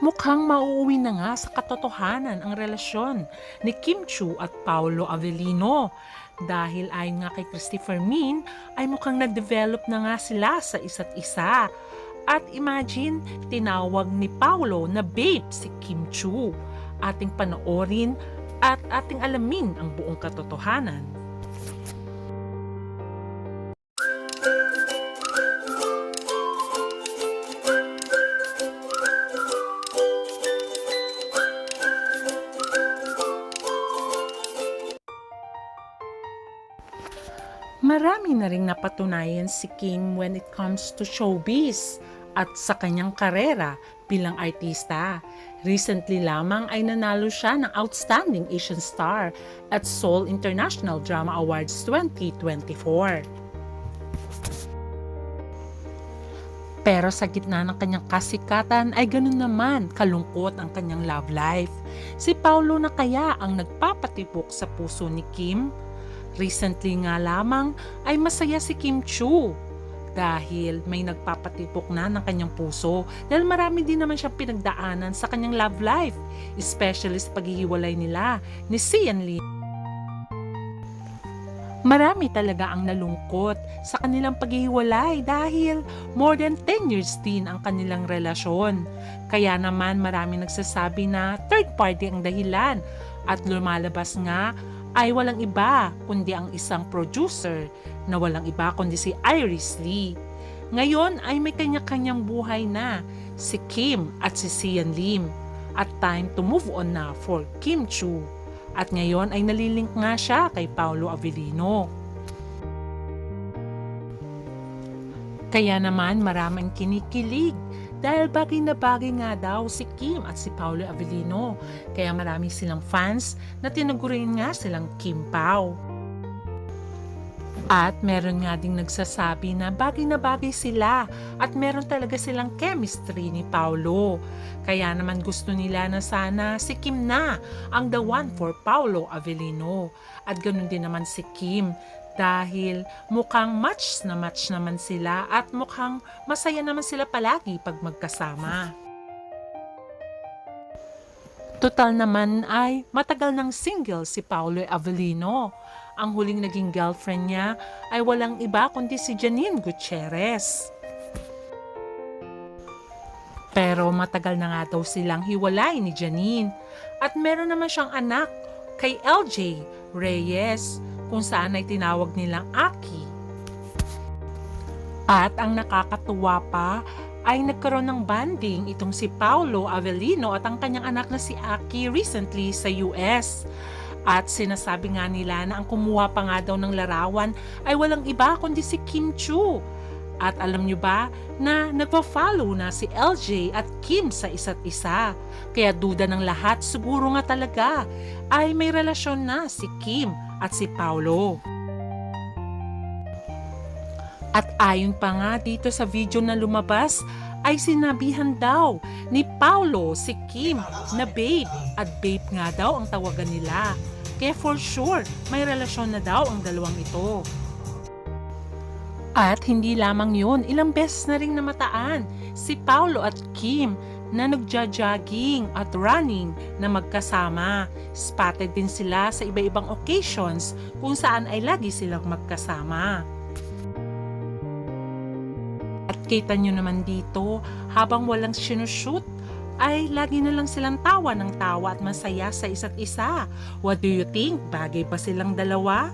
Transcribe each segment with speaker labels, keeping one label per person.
Speaker 1: Mukhang mauuwi na nga sa katotohanan ang relasyon ni Kim Chu at Paolo Avellino. Dahil ayon nga kay Christopher Min ay mukhang nag-develop na nga sila sa isa't isa. At imagine, tinawag ni Paolo na babe si Kim Chu. Ating panoorin at ating alamin ang buong katotohanan. Marami na ring napatunayan si Kim when it comes to showbiz at sa kanyang karera bilang artista. Recently lamang ay nanalo siya ng Outstanding Asian Star at Seoul International Drama Awards 2024. Pero sa gitna ng kanyang kasikatan ay ganun naman kalungkot ang kanyang love life. Si Paulo na kaya ang nagpapatibok sa puso ni Kim? Recently nga lamang ay masaya si Kim Chu dahil may nagpapatibok na ng kanyang puso dahil marami din naman siyang pinagdaanan sa kanyang love life, especially sa paghihiwalay nila ni Sian Lee. Marami talaga ang nalungkot sa kanilang paghihiwalay dahil more than 10 years din ang kanilang relasyon. Kaya naman marami nagsasabi na third party ang dahilan at lumalabas nga ay walang iba kundi ang isang producer na walang iba kundi si Iris Lee. Ngayon ay may kanya-kanyang buhay na si Kim at si Sian Lim at time to move on na for Kim Chu. At ngayon ay nalilink nga siya kay Paolo Avellino. Kaya naman maraming kinikilig dahil bagay na bagay nga daw si Kim at si Paolo Avellino. Kaya marami silang fans na tinugurin nga silang Kim Pao. At meron nga ding nagsasabi na bagay na bagay sila at meron talaga silang chemistry ni Paolo. Kaya naman gusto nila na sana si Kim na ang the one for Paolo Avellino. At ganun din naman si Kim dahil mukhang match na match naman sila at mukhang masaya naman sila palagi pag magkasama. Total naman ay matagal ng single si Paolo Avellino. Ang huling naging girlfriend niya ay walang iba kundi si Janine Gutierrez. Pero matagal na nga daw silang hiwalay ni Janine at meron naman siyang anak kay LJ Reyes kung saan ay tinawag nilang Aki. At ang nakakatuwa pa ay nagkaroon ng banding itong si Paolo Avellino at ang kanyang anak na si Aki recently sa US. At sinasabi nga nila na ang kumuha pa nga daw ng larawan ay walang iba kundi si Kim Chu. At alam nyo ba na nagpa-follow na si LJ at Kim sa isa't isa. Kaya duda ng lahat siguro nga talaga ay may relasyon na si Kim at si Paulo. At ayon pa nga dito sa video na lumabas ay sinabihan daw ni Paulo si Kim na babe at babe nga daw ang tawagan nila. Kaya for sure may relasyon na daw ang dalawang ito. At hindi lamang yun, ilang beses na ring namataan si Paulo at Kim na nagja-jogging at running na magkasama. Spotted din sila sa iba-ibang occasions kung saan ay lagi silang magkasama. At kita nyo naman dito, habang walang sinushoot, ay lagi na lang silang tawa ng tawa at masaya sa isa't isa. What do you think? Bagay ba silang dalawa?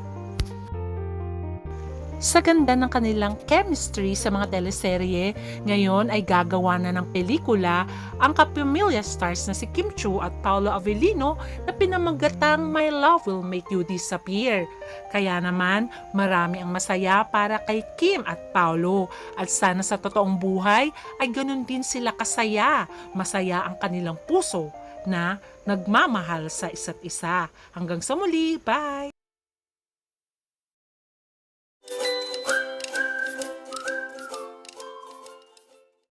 Speaker 1: Sa ganda ng kanilang chemistry sa mga teleserye, ngayon ay gagawa na ng pelikula ang kapamilya stars na si Kim Chu at Paolo Avellino na pinamagatang My Love Will Make You Disappear. Kaya naman, marami ang masaya para kay Kim at Paolo at sana sa totoong buhay ay ganun din sila kasaya. Masaya ang kanilang puso na nagmamahal sa isa't isa. Hanggang sa muli, bye!